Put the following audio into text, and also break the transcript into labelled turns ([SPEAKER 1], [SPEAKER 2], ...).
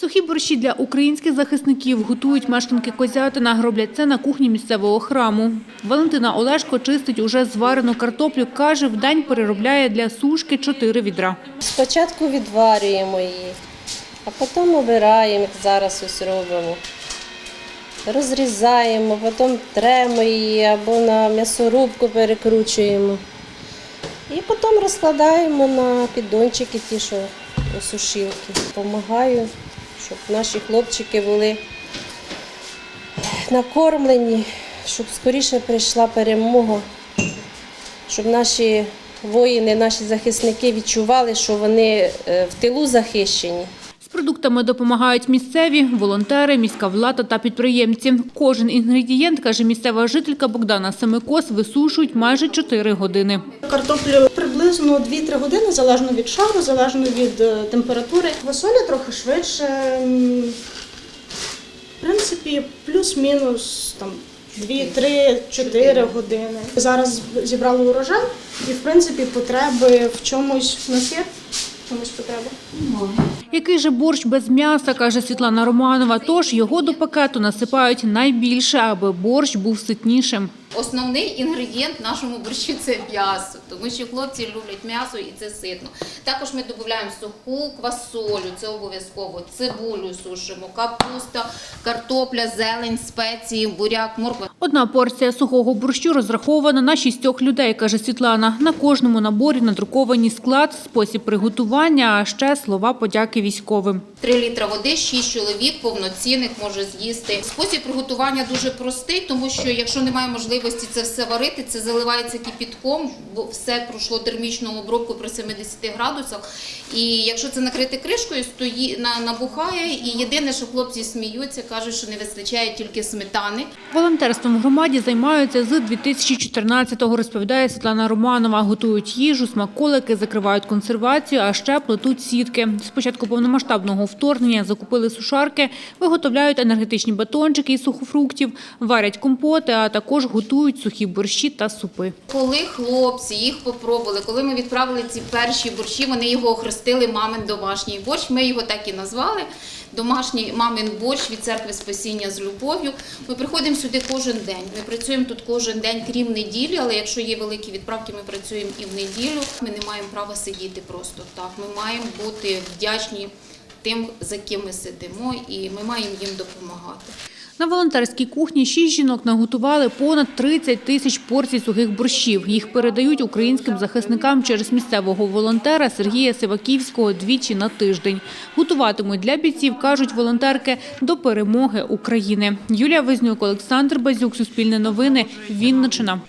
[SPEAKER 1] Сухі борщі для українських захисників готують мешканки Козятина. Роблять це на кухні місцевого храму. Валентина Олешко чистить уже зварену картоплю. Каже, в день переробляє для сушки чотири відра.
[SPEAKER 2] Спочатку відварюємо її, а потім обираємо, як зараз ось робимо. Розрізаємо, потім тремо її або на м'ясорубку перекручуємо. І потім розкладаємо на піддончики ті, що у сушилки. Помагаю, щоб наші хлопчики були накормлені, щоб скоріше прийшла перемога, щоб наші воїни, наші захисники відчували, що вони е, в тилу захищені.
[SPEAKER 1] Продуктами допомагають місцеві, волонтери, міська влада та підприємці. Кожен інгредієнт, каже місцева жителька Богдана Семикос, висушують майже 4 години.
[SPEAKER 3] Картоплю приблизно 2-3 години, залежно від шару, залежно від е, температури. Квасоля трохи швидше. В принципі, плюс-мінус там 2-3-4 години. Зараз зібрали урожай і, в принципі, потреби в чомусь в нас є. Чомусь потреба.
[SPEAKER 1] Який же борщ без м'яса, каже Світлана Романова. Тож його до пакету насипають найбільше, аби борщ був ситнішим.
[SPEAKER 4] Основний інгредієнт нашому борщу це м'ясо, тому що хлопці люблять м'ясо і це ситно. Також ми додаємо суху квасолю, це обов'язково, цибулю сушимо, капуста, картопля, зелень, спеції, буряк, морква.
[SPEAKER 1] Одна порція сухого борщу розрахована на шістьох людей, каже Світлана. На кожному наборі надруковані склад, спосіб приготування, а ще слова подяки військовим.
[SPEAKER 4] Три літра води, шість чоловік повноцінних може з'їсти. Спосіб приготування дуже простий, тому що якщо немає можливості це все варити, це заливається кипітком, бо все пройшло термічну обробку при 70 градусах. І якщо це накрити кришкою, стої на набухає. І єдине, що хлопці сміються, кажуть, що не вистачає тільки сметани.
[SPEAKER 1] Волонтерством в громаді займаються з 2014-го, розповідає Світлана Романова. Готують їжу, смаколики, закривають консервацію, а ще плетуть сітки. З початку повномасштабного вторгнення закупили сушарки, виготовляють енергетичні батончики із сухофруктів, варять компоти, а також готують сухі борщі та супи.
[SPEAKER 4] Коли хлопці їх попробували, коли ми відправили ці перші борщі, вони його охрестили мамин домашній борщ. Ми його так і назвали. Домашній мамин борщ від церкви спасіння з любов'ю. Ми приходимо сюди кожен день. Ми працюємо тут кожен день, крім неділі, але якщо є великі відправки, ми працюємо і в неділю. Ми не маємо права сидіти просто так. Ми маємо бути вдячні тим, за ким ми сидимо, і ми маємо їм допомагати.
[SPEAKER 1] На волонтерській кухні шість жінок наготували понад 30 тисяч порцій сухих борщів. Їх передають українським захисникам через місцевого волонтера Сергія Сиваківського двічі на тиждень. Готуватимуть для бійців, кажуть волонтерки, до перемоги України. Юлія Визнюк, Олександр Базюк, Суспільне новини, Вінничина.